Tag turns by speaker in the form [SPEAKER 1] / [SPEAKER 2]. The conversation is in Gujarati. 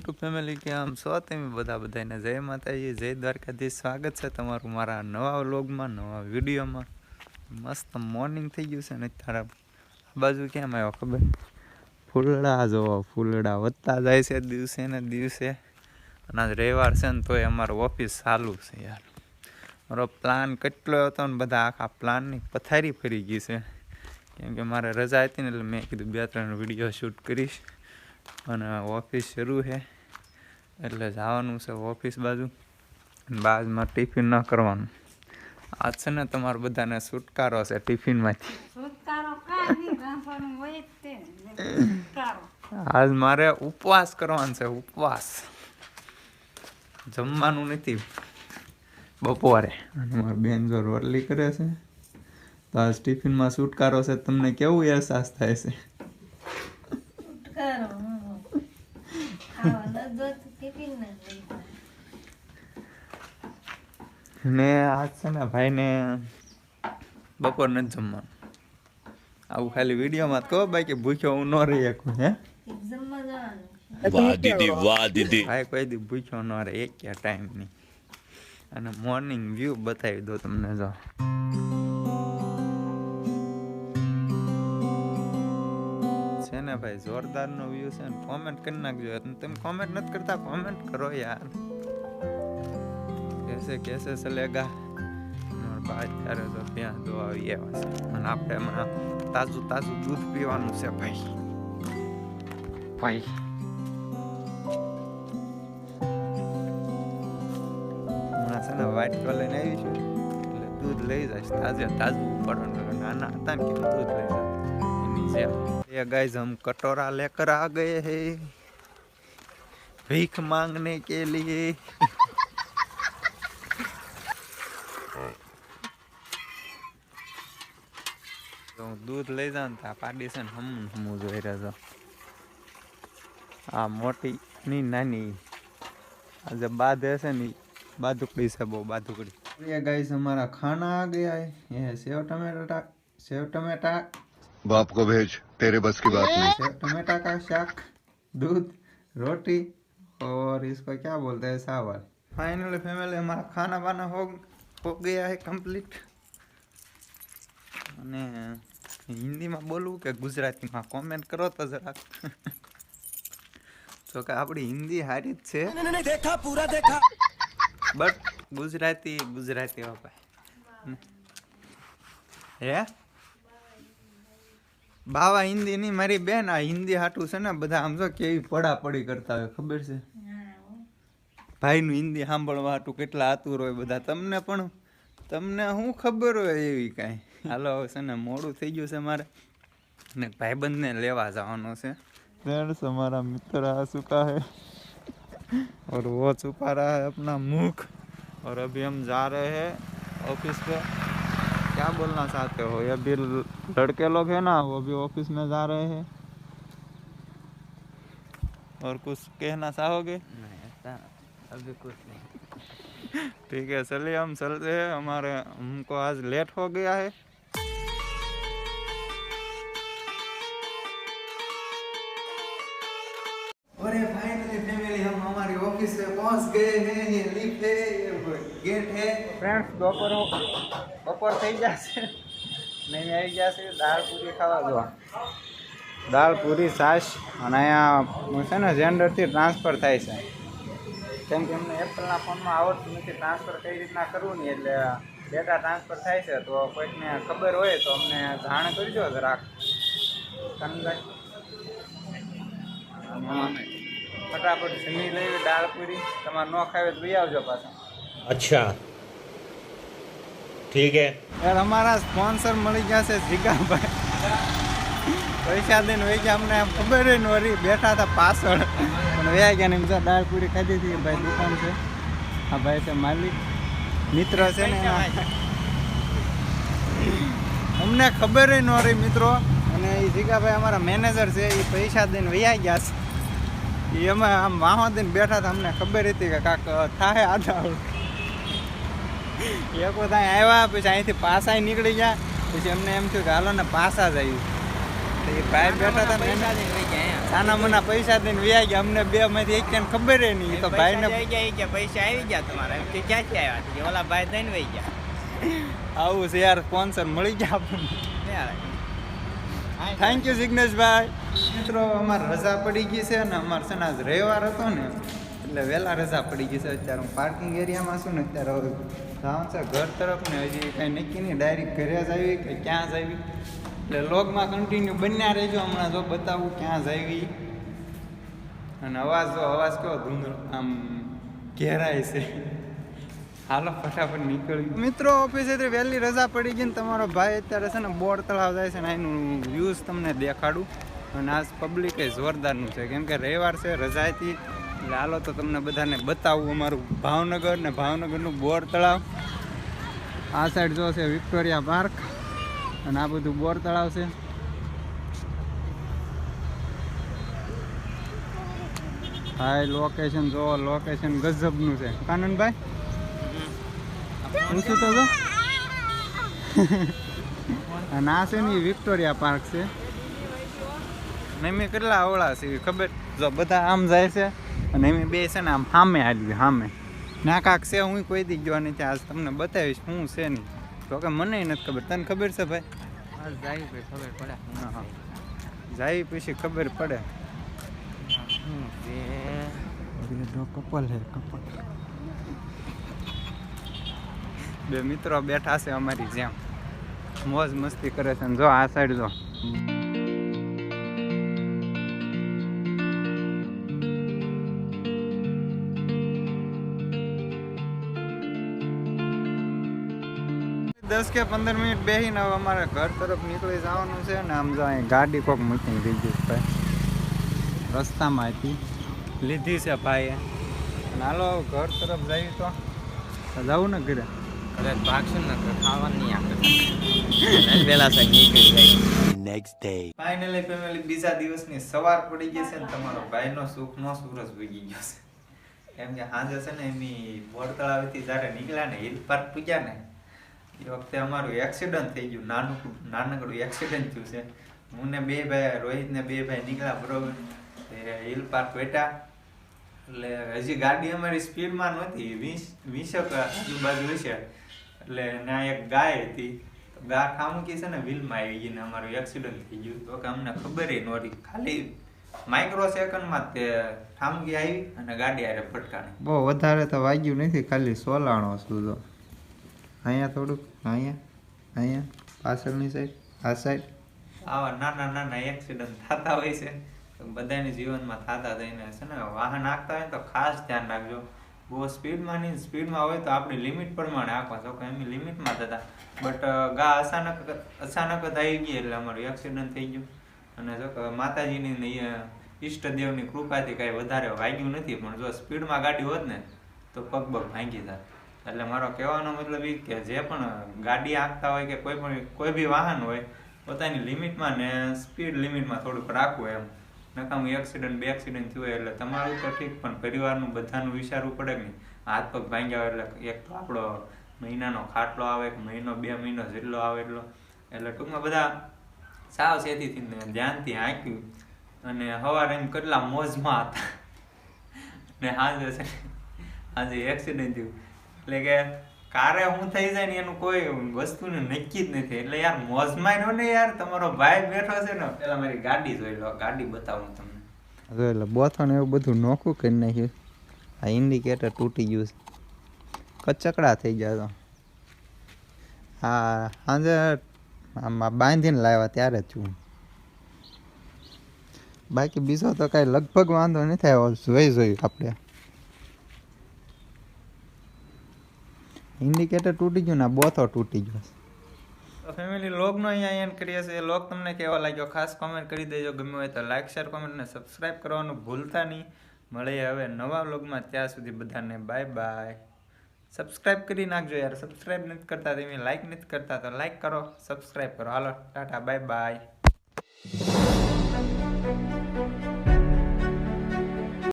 [SPEAKER 1] યુટ્યુબ ફેમિલી કે આમ છો તમે બધા બધાને જય માતાજી, જય દ્વારકાધીશ. સ્વાગત છે તમારું મારા નવા વ્લોગમાં, નવા વિડીયોમાં. મસ્ત મોર્નિંગ થઈ ગયું છે ને તારા આ બાજુ કેમ આવ્યો ખબર? ફૂલડા જોવો ફૂલડા વધતા જાય છે દિવસે ને દિવસે. અને આજ રવિવાર છે ને તોય અમારું ઓફિસ ચાલુ છે યાર. મારો પ્લાન કેટલો હતો ને બધા આખા પ્લાનની પથારી ફરી ગઈ છે. કેમ કે મારે રજા હતી ને એટલે મેં કીધું બે ત્રણ વીડિયો શૂટ કરીશ. અને ઓફિસ શરૂ છે. એટલે જવાનું છે ઓફિસ બાજુ. બાજમાં ટિફિન ન કરવાનું. આજ છે ને તમારે બધાને છુટકારો છે ટિફિનમાંથી. આજ મારે ઉપવાસ કરવાનો છે ઉપવાસ. જમવાનું નથી. બપોરે. અને મારી બેન જો રોટલી કરે છે. તો આજ ટિફિનમાં છુટકારો છે. તમને કેવું અહેસાસ થાય છે
[SPEAKER 2] છુટકારો હં. ખાવા ન દો તો ટિફિન ન લઈ જાય.
[SPEAKER 1] ને આજ છે ને ભાઈને બપોર નથી જમવાનું. આવું ખાલી વિડીયોમાં કહો બાકી ભૂખ્યો હું ન રહી શકું હે.
[SPEAKER 3] વાહ દીદી વાહ દીદી
[SPEAKER 1] ભાઈ કોઈ દી ભૂખ્યો ન રહે એક ક્યાં ટાઈમ નહીં અને મોર્નિંગ વ્યૂ બતાવી દો તમને જો. છે ને ભાઈ જોરદારનો વ્યૂ છે ને કોમેન્ટ કરી નાખજો તમે કોમેન્ટ નથી કરતા કોમેન્ટ કરો યાર. કેસે કેસે ચલેગા મારા બા અત્યારે તો ત્યાં જો આવી આવ્યા છે અને આપણે હમણાં તાજું તાજું દૂધ પીવાનું છે ભાઈ ભાઈ હમણાં છે ને વ્હાઈટ લઈને આવી છું એટલે દૂધ લઈ જઈશ તાજે તાજું ઉપાડવાનું નાના હતા ને કેમ દૂધ લઈ જાય એની જેમ ये गाइस हम कटोरा लेकर आ गए हैं भीख मांगने के लिए તો હું દૂધ લઈ જાઉં ને તો આ પાડી છે ને હમું હમું જોઈ રહ્યો છો આ મોટી ની નાની આ જે બાદ છે ને ઈ બાદુકડી છે બહુ બાદુકડી ये गाइस हमारा खाना आ गया है ये है सेव टमाटर सेव टमाटर
[SPEAKER 4] बाप को भेज तेरे बस की बात नहीं
[SPEAKER 1] सेव टमाटर का शाक दूध रोटी और इसको क्या बोलते हैं चावल फाइनली फैमिली हमारा खाना वाना हो हो गया है कंप्लीट અને હિન્દીમાં બોલવું કે ગુજરાતીમાં? કોમેન્ટ કરો તો જરાક. તો કે આપણી હિન્દી હારી જ છે.
[SPEAKER 3] દેખા
[SPEAKER 1] બટ ગુજરાતી ગુજરાતી ભાઈ હે? બાવા હિન્દી નહીં મારી બેન આ હિન્દી હાટું છે ને બધા આમ જો કેવી પડા પડી કરતા હોય ખબર છે? ભાઈનું હિન્દી સાંભળવા હાટું કેટલા આતુર હોય બધા. તમને પણ તમને શું ખબર હોય એવી કાંઈ? હાલો હવે છે ને મોડું થઈ ગયું છે મારે ને ભાઈબંધને લેવા જવાનો છે फ्रेंड्स हमारा मित्र आ चुका है और वो छुपा रहा है अपना मुख और अभी हम जा रहे हैं ऑफिस पे क्या बोलना चाहते हो ये अभी लड़के लोग हैं ना वो भी ऑफिस में जा रहे हैं और कुछ कहना चाहोगे
[SPEAKER 2] અભી કુછ નહીં
[SPEAKER 1] ठीक है चलिए हम चलते हैं हमारे हमको आज लेट हो गया है पहुंच गए हैं ये लिफ्ट है ये गेट है ફ્રેન્ડ્સ બપોર બપોર થઈ જશે નહીં આવી જશે દાળ પૂરી ખાવા દો દાળ પૂરી છાશ અને અહીંયા છે ને જેન્ડરથી ટ્રાન્સફર થાય છે કેમ કે એમને એપલના ફોનમાં આવડતું નથી ટ્રાન્સફર કઈ રીતના કરવું ને એટલે ડેટા ટ્રાન્સફર થાય છે તો કોઈકને ખબર હોય તો અમને જાણ કરજો જરાક કનગટ ફટાફટ જમી લઈએ દાળ પૂરી. તમારે ન ખાવે તો આવજો પાછા.
[SPEAKER 3] અચ્છા. ઠીક હે.
[SPEAKER 1] યાર અમારા સ્પોન્સર મળી ગયા છે જીગાભાઈ. પૈસા દઈને વહી ગયા. અમને ખબર ન રહી બેઠા હતા પાછળ. પણ વયા ગયા ને દાળ પૂરી ખાધી હતી. ભાઈ દુકાન છે. આ ભાઈ છે માલિક. મિત્ર છે ને અમને ખબર ન રહી મિત્રો. અને એ જીગાભાઈ અમારા મેનેજર છે. એ પૈસા દઈને વયા ગયા છે. અમે આમ વાહો દઈને બેઠા હતા અમને ખબર હતી કે કાંક થાય આધા એક વખત અહીં આવ્યા પછી અહીંથી પાસા નીકળી ગયા પછી અમને એમ થયું કે હાલો ને પાસા જ આવ્યું તો એ ભાઈ બેઠા હતા ને. સાના મના પૈસા દઈને વ્યા ગયા અમને બે માંથી એક ક્યાં ખબર નહીં. તો
[SPEAKER 5] ભાઈ ને પૈસા આવી ગયા તમારા ક્યાંથી આવ્યા? કે ઓલા ભાઈ દઈને વહી ગયા.
[SPEAKER 1] આવું છે યાર સ્પોન્સર મળી ગયા આપણને. થેન્ક યુ જિગ્નેશભાઈ મિત્રો, અમારે રજા પડી ગઈ છે અને અમારે છે ને રવિવાર હતો ને, એટલે વહેલા રજા પડી ગઈ છે. અત્યારે હું પાર્કિંગ એરિયામાં છું ને, અત્યારે હવે જાઉં છે, ઘર તરફ ને હજી કંઈ નક્કી નહીં. ડાયરેક્ટ ઘરે જ આવી, કે ક્યાં જ આવી. એટલે લોગમાં કન્ટિન્યુ બન્યા રહેજો. હમણાં જો બતાવું ક્યાં જ આવી. અને અવાજ જો, અવાજ કેવો ધૂંધળો, આમ ઘેરાય છે. હાલો, ફટાફટ નીકળ્યું મિત્રો ઓફિસેથી વહેલી રજા પડી ગઈ તમારો ભાઈ અત્યારે છે ને બોર તળાવ જાય છે ને એનું વ્યૂઝ તમને દેખાડું. અને આજ પબ્લિક જોરદારનું છે. કેમ કે રવિવાર છે, રજા એટલે હાલો તો તમને બધાને બતાવું અમારું ભાવનગર ને ભાવનગરનું બોર તળાવ. આ સાઈડ જો છે વિક્ટોરિયા પાર્ક અને આ બધું બોર તળાવ છે. ભાઈ લોકેશન જો લોકેશન ગજબનું છે. કાનનભાઈ? અને આ છે ને વિક્ટોરિયા પાર્ક છે ને મેં કેટલા અવળા છે ખબર જો બધા આમ જાય છે અને એમ બે છે ને આમ સામે હાલવી સામે ના કાંક છે હું કોઈ દી ગયો નથી આજ તમને બતાવીશ હું છે નહીં તો કે મને નથી ખબર તને ખબર છે ભાઈ
[SPEAKER 5] જાય પછી ખબર પડે
[SPEAKER 1] હા હા જાય પછી ખબર પડે કપલ હે કપલ બે મિત્રો બેઠા છે અમારી જેમ. મોજ મસ્તી કરે છે જો આ સાઈડ જો. દસ કે પંદર મિનિટ બેસીને હવે અમારે ઘર તરફ નીકળી જવાનું છે ને આમ જો અહીં ગાડી કોક મૂકીને થઈ છે ભાઈ. રસ્તામાં હતી લીધી છે ભાઈએ. હાલો ઘર તરફ જઈએ તો. જવું ને ઘરે.
[SPEAKER 5] કદાચ ભાગશું ને તો ખાવાનું નહીં આપણે પેલા સાહેબ નીકળી જાય.
[SPEAKER 3] Next day.
[SPEAKER 1] ફાઇનલી ફેમિલી બીજા દિવસની સવાર પડી ગઈ છે ને તમારો ભાઈનો સુખનો સૂરજ ઉગી ગયો છે. કેમ કે સાંજે છે ને એમની બોર તળાવેથી જ્યારે નીકળ્યા ને હિલ પાર્ક પૂગ્યા ને એ વખતે અમારું એક્સિડન્ટ થઈ ગયું નાનું નાનકડું એક્સિડન્ટ થયું છે. હું ને બે ભાઈ રોહિત ને બે ભાઈ નીકળ્યા બરોબર. હિલ પાર્ક બેઠા એટલે હજી ગાડી અમારી સ્પીડમાં નહોતી વીસ વીસક આજુબાજુ હશે. એટલે ના એક ગાય હતી. ગા ઠામુકી છે ને વ્હીલમાં આવી ગઈ ને અમારું એક્સિડન્ટ થઈ ગયું તો કે અમને ખબર નહોતી ખાલી માઇક્રો સેકન્ડમાં તે ઠામકી આવી અને ગાડી આરે ફટકાણી બહુ વધારે તો વાગ્યું નથી. ખાલી સોલાણો સુધો અહીંયા થોડુંક અહીંયા અહીંયા પાછળની સાઈડ આ સાઈડ આવા નાના નાના એક્સિડન્ટ થતા હોય છે. તો બધાની જીવનમાં થતા થઈને છે ને વાહન હાંકતા હોય તો ખાસ ધ્યાન રાખજો. બહુ સ્પીડમાં નહીં સ્પીડમાં હોય તો આપણી લિમિટ પ્રમાણે જો કે એમની લિમિટમાં થતા બટ ગા અચાનક અચાનક જ આવી ગઈ એટલે અમારું એક્સિડન્ટ થઈ ગયું. અને જો કે માતાજીની ઈષ્ટદેવની કૃપાથી કાંઈ વધારે વાગ્યું નથી. પણ જો સ્પીડમાં ગાડી હોત ને, તો પગ પગ ભાંગી થાય એટલે મારો કહેવાનો મતલબ એ કે જે પણ ગાડી આંકતા હોય કે કોઈ પણ, કોઈ બી વાહન હોય, પોતાની લિમિટમાં ને સ્પીડ લિમિટમાં થોડુંક રાખવું એમ. નકામું એક્સિડન્ટ બે એક્સિડન્ટ થયું એટલે તમારું તો ઠીક, પણ પરિવારનું બધાનું વિચારવું પડે કે હાથ પગ ભાંગ્યા એટલે એક તો આપણો મહિનાનો ખાટલો આવે, કે મહિનો, બે મહિનો જેટલો આવે એટલો. એટલે ટૂંકમાં બધા સાવચેતીથી ને ધ્યાનથી હાંક્યું. અને સવારે એમ કેટલા મોજમાં હતા. ને સાંજે છે આજે એક્સિડન્ટ થયું. એટલે કે કારે હું થઈ જાય ને એનું કોઈ વસ્તુનું નક્કી જ નથી. એટલે યાર મોજમાં નો ને યાર, તમારો ભાઈ બેઠો છે ને, પેલા મારી ગાડી જોઈ લો, ગાડી બતાવું તમને. જો એટલે બોથણ એવું બધું નોખું કરી નાખ્યું. આ ઇન્ડિકેટર તૂટી ગયું છે. કચકડા થઈ ગયા તો. હા સાંજે આમાં બાંધીને લાવ્યા ત્યારે જ છું. બાકી બીજો તો કાંઈ લગભગ વાંધો નથી આવ્યો, જોઈ જોયું આપણે. ઇન્ડિકેટર તૂટી ગયું ને બોથો તૂટી ગયો. તો ફેમિલી લોગનો અહીંયા એન્ડ કરીએ છીએ. લોગ તમને કેવા લાગ્યો? ખાસ કોમેન્ટ કરી દેજો. ગમે હોય તો લાઈક શેર કોમેન્ટ ને સબસ્ક્રાઇબ કરવાનું ભૂલતા નહીં. મળીએ હવે નવા લોગમાં ત્યાં સુધી બધાને બાય બાય સબસ્ક્રાઇબ કરી નાખજો યાર. સબસ્ક્રાઇબ નથી કરતા તમે લાઈક નથી કરતા. તો લાઈક કરો સબસ્ક્રાઇબ કરો. હાલો, ટાટા બાય બાય